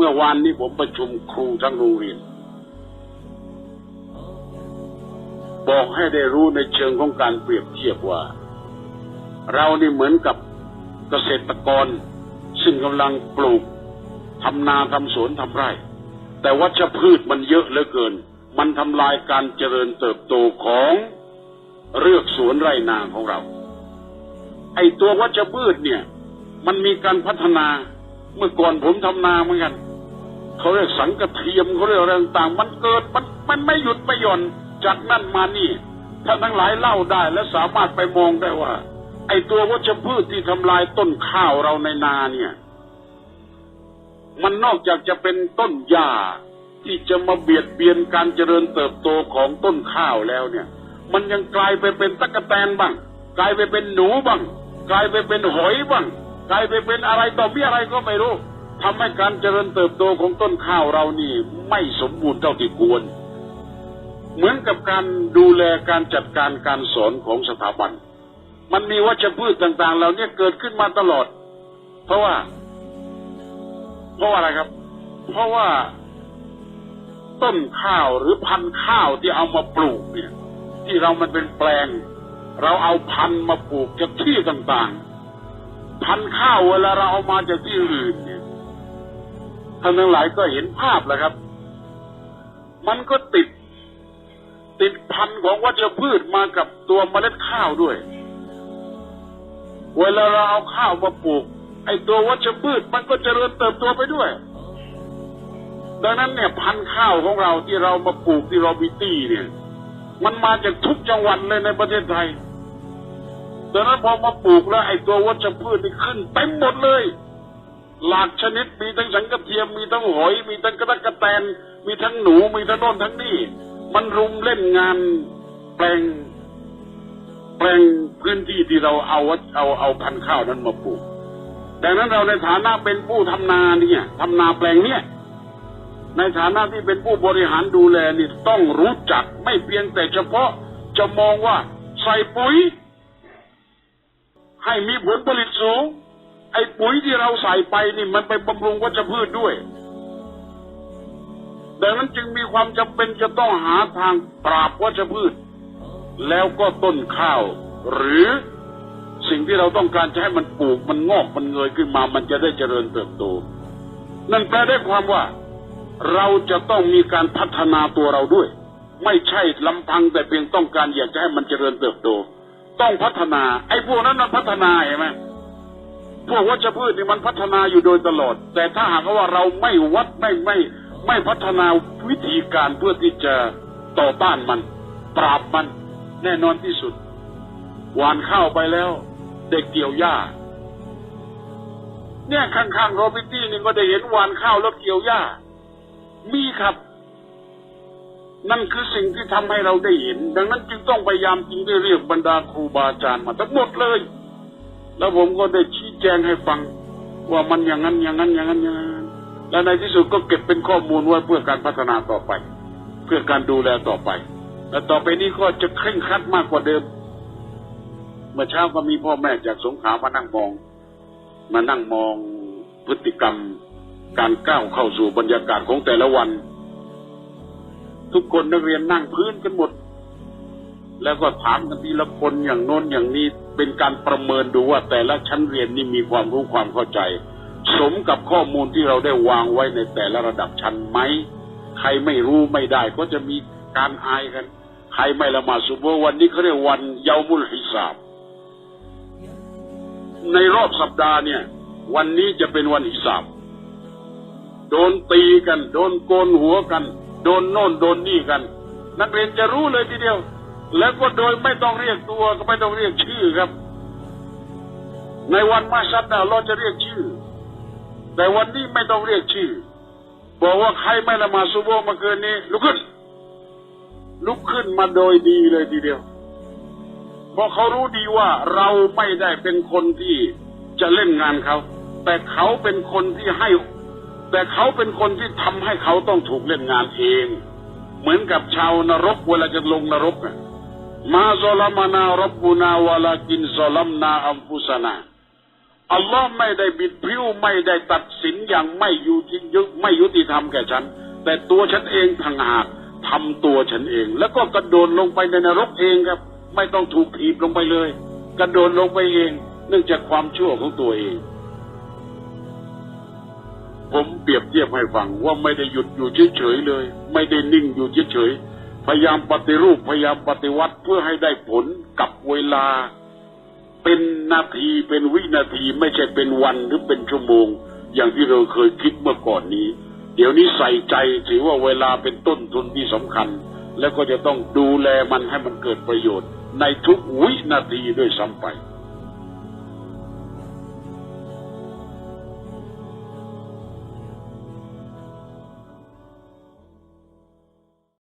มื่อวานนี้ผมประชุมครูทั้งโรงเรียน บอกให้ได้รู้ในเชิงของการเปรียบเทียบว่า เรานี่เหมือนกับเกษตรกร ซึ่งกำลังปลูกทำนาทำสวนทำไร่ แต่วัชพืชมันเยอะเหลือเกิน มันทำลายการเจริญเติบโตของเรือกสวนไร่นาของเรา ไอตัววัชพืชเนี่ย มันมีการพัฒนาเมื่อก่อนผมทำนาเหมือนกัน เขาเรียกสังกะเทียมเขาเรียกอะไรต่างๆ มันเกิดมันมันไม่หยุดไม่หย่อนจากนั่นมานี่ท่านทั้งหลายเล่าได้และสามารถไปมองได้ว่า ไอตัววัชพืชที่ทำลายต้นข้าวเราในนาเนี่ย มันนอกจากจะเป็นต้นหญ้าที่จะมาเบียดเบียนการเจริญเติบโตของต้นข้าวแล้วเนี่ย มันยังกลายไปเป็นตะกแตนบ้าง กลายไปเป็นหนูบ้าง กลายไปเป็นหอยบ้าง กลายไปเป็นอะไรต่อมีอะไรก็ไม่รู้ ทำให้การเจริญเติบโตของต้นข้าวเรานี่ไม่สมบูรณ์เท่าที่ควร เหมือนกับการดูแลการจัดการการสอนของสถาบัน มันมีวัชพืชต่างๆเหล่านี้เกิดขึ้นมาตลอด เพราะว่า เพราะว่าอะไรครับ เพราะว่าต้นข้าวหรือพันธุ์ข้าวที่เอามาปลูกเนี่ย ที่เรามันเป็นแปลง เราเอาพันธุ์มาปลูกจากที่ต่างๆ พันธุ์ข้าวเวลาเราเอามาจากที่อื่นเท่านทั้งหลายก็เห็นภาพแล้วครับ มันก็ติด ติดพันธุ์ของวัชพืชมากับตัวเมล็ดข้าวด้วย เวลาเราเอาข้าวมาปลูก ไอ้ตัววัชพืชมันก็เจริญเติบโตไปด้วย ดังนั้นเนี่ยพันธุ์ข้าวของเราที่เรามาปลูกที่เราบิตี้เนี่ย มันมาจากทุกจังหวัดเลยในประเทศไทยดังนั้นพอมาปลูกแล้วไอ้ตัววัชพืชนี่ขึ้นเต็มหมดเลย หลากชนิดมีทั้งสังกะเทียมมีทั้งหอย มีทั้งกระตะกระแตน มีทั้งหนูมีทั้งโน่นทั้งนี่ มันรุมเล่นงานแปลง แปลงพื้นที่ที่เราเอาวัเอาเอาพันข้าวนั้นมาปลูกดังนั้นเราในฐานะเป็นผู้ทำนาเนี่ยทำนาแปลงเนี่ย ในฐานะที่เป็นผู้บริหารดูแลนี่ต้องรู้จักไม่เพียงแต่เฉพาะจะมองว่าใส่ปุ๋ย ให้มีผลผลิตสูง ไอ้ปุ๋ยที่เราใส่ไปนี่มันไปบำรุงวัชพืชด้วยดังนั้นจึงมีความจำเป็นจะต้องหาทางปราบวัชพืช แล้วก็ต้นข้าว หรือสิ่งที่เราต้องการจะให้มันปลูกมันงอกมันเงยขึ้นมา มันจะได้เจริญเติบโต นั่นแปลได้ความว่าเราจะต้องมีการพัฒนาตัวเราด้วย ไม่ใช่ลำพังแต่เพียงต้องการอยากจะให้มันเจริญเติบโต ต้องพัฒนา ไอ้พวกนั้นมันพัฒนาเห็นไหม พวกวัชพืชนี่มันพัฒนาอยู่โดยตลอด แต่ถ้าหากว่าเราไม่วัดไม่ไม่ไม่พัฒนาวิธีการเพื่อที่จะต่อต้านมัน ปราบมันแน่นอนที่สุด หวานข้าวไปแล้ว เด็กเกี่ยวหญ้า เนี่ยข้างๆโรบิตี้นี่ก็ได้เห็นหวานข้าวแล้วเกี่ยวหญ้า มีครับ นั่นคือสิ่งที่ทำให้เราได้เห็น ดังนั้นจึงต้องพยายามจึงได้เรียกบรรดาครูบาอาจารย์มาทั้งหมดเลย แล้วผมก็ได้ชี้แจงให้ฟัง ว่ามันอย่างนั้นอย่างนั้นอย่างนั้นอย่างนั้น และในที่สุดก็เก็บเป็นข้อมูลไว้เพื่อการพัฒนาต่อไป เพื่อการดูแลต่อไป และต่อไปนี้ก็จะเคร่งครัดมากกว่าเดิม เมื่อเช้าก็มีพ่อแม่จากสงขลามานั่งมอง มานั่งมองพฤติกรรม การก้าวเข้าสู่บรรยากาศของแต่ละวัน ทุกคนนักเรียนนั่งพื้นกันหมด แล้วก็ถามกันทีละคนอย่างโน้นอย่างนี้เป็นการประเมินดูว่าแต่ละชั้นเรียนนี่มีความรู้ความเข้าใจ สมกับข้อมูลที่เราได้วางไว้ในแต่ละระดับชั้นไหมใครไม่รู้ไม่ได้ ก็จะมีการอายกัน ใครไม่ละหมาดซุบวันนี้เขาเรียกวันเยามุลฮิซาบในรอบสัปดาห์เนี่ย วันนี้จะเป็นวันฮิซาบโดนตีกัน โดนโกนหัวกัน โดนโน่นโดนนี่กัน นักเรียนจะรู้เลยทีเดียว แล้วก็โดยไม่ต้องเรียกตัวก็ไม่ต้องเรียกชื่อครับ ในวันมาชัดนะเราจะเรียกชื่อ แต่วันนี้ไม่ต้องเรียกชื่อ บอกว่าใครไม่ละมาดซุบฮ์เมื่อคืนนี้ลุกขึ้น ลุกขึ้นมาโดยดีเลยทีเดียว เพราะเขารู้ดีว่าเราไม่ได้เป็นคนที่จะเล่นงานเขา แต่เขาเป็นคนที่ให้ แต่เขาเป็นคนที่ทำให้เขาต้องถูกเล่นงานเอง เหมือนกับชาวนรกเวลาจะลงนรกน่ะ มาซอลามานารบบุนาวาลากินซอลมนาอัมฟุสนาอัลลอฮ์ไม่ได้บิดพริ้วไม่ได้ตัดสินอย่างไม่ยุติยุไม่ยุติธรรมแก่ฉัน แต่ตัวฉันเองทางหากทำตัวฉันเอง แล้วก็กระโดดลงไปในนรกเองครับ ไม่ต้องถูกถีบลงไปเลย กระโดดลงไปเอง เนื่องจากความชั่วของตัวเอง ผมเปรียบเทียบให้ฟังว่าไม่ได้หยุดอยู่เฉยๆเลย ไม่ได้นิ่งอยู่เฉยๆพยายามปฏิรูปพยายามปฏิวัติ เพื่อให้ได้ผลกับเวลา เป็นนาทีเป็นวินาทีไม่ใช่เป็นวันหรือเป็นชั่วโมง อย่างที่เราเคยคิดเมื่อก่อนนี้ เดี๋ยวนี้ใส่ใจถือว่าเวลาเป็นต้นทุนที่สำคัญ แล้วก็จะต้องดูแลมันให้มันเกิดประโยชน์ ในทุกวินาทีด้วยซ้ำไป